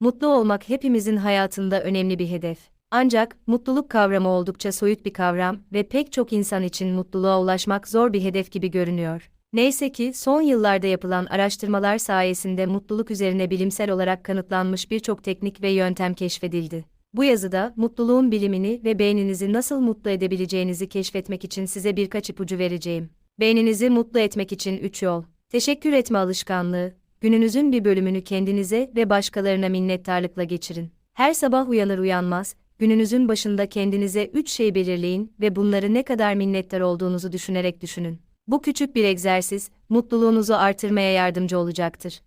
Mutlu olmak hepimizin hayatında önemli bir hedef. Ancak mutluluk kavramı oldukça soyut bir kavram ve pek çok insan için mutluluğa ulaşmak zor bir hedef gibi görünüyor. Neyse ki son yıllarda yapılan araştırmalar sayesinde mutluluk üzerine bilimsel olarak kanıtlanmış birçok teknik ve yöntem keşfedildi. Bu yazıda mutluluğun bilimini ve beyninizi nasıl mutlu edebileceğinizi keşfetmek için size birkaç ipucu vereceğim. Beyninizi mutlu etmek için 3 yol. Teşekkür etme alışkanlığı. Gününüzün bir bölümünü kendinize ve başkalarına minnettarlıkla geçirin. Her sabah uyanır uyanmaz, gününüzün başında kendinize 3 şey belirleyin ve bunları ne kadar minnettar olduğunuzu düşünerek düşünün. Bu küçük bir egzersiz, mutluluğunuzu artırmaya yardımcı olacaktır.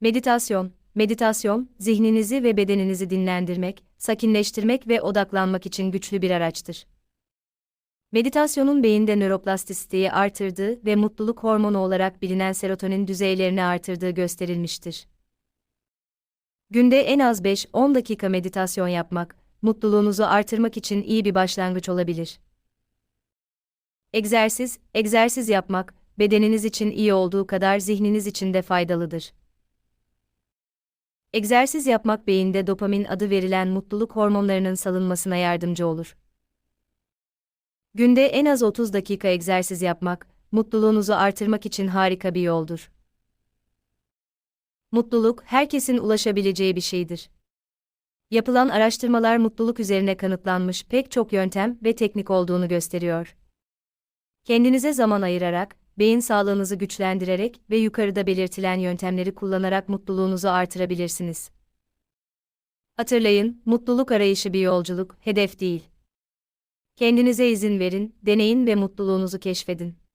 Meditasyon Meditasyon, zihninizi ve bedeninizi dinlendirmek, sakinleştirmek ve odaklanmak için güçlü bir araçtır. Meditasyonun beyinde nöroplastisiteyi artırdığı ve mutluluk hormonu olarak bilinen serotonin düzeylerini artırdığı gösterilmiştir. Günde en az 5-10 dakika meditasyon yapmak, mutluluğunuzu artırmak için iyi bir başlangıç olabilir. Egzersiz, egzersiz yapmak, bedeniniz için iyi olduğu kadar zihniniz için de faydalıdır. Egzersiz yapmak beyinde dopamin adı verilen mutluluk hormonlarının salınmasına yardımcı olur. Günde en az 30 dakika egzersiz yapmak, mutluluğunuzu artırmak için harika bir yoldur. Mutluluk, herkesin ulaşabileceği bir şeydir. Yapılan araştırmalar mutluluk üzerine kanıtlanmış pek çok yöntem ve teknik olduğunu gösteriyor. Kendinize zaman ayırarak, beyin sağlığınızı güçlendirerek ve yukarıda belirtilen yöntemleri kullanarak mutluluğunuzu artırabilirsiniz. Hatırlayın, mutluluk arayışı bir yolculuk, hedef değil. Kendinize izin verin, deneyin ve mutluluğunuzu keşfedin.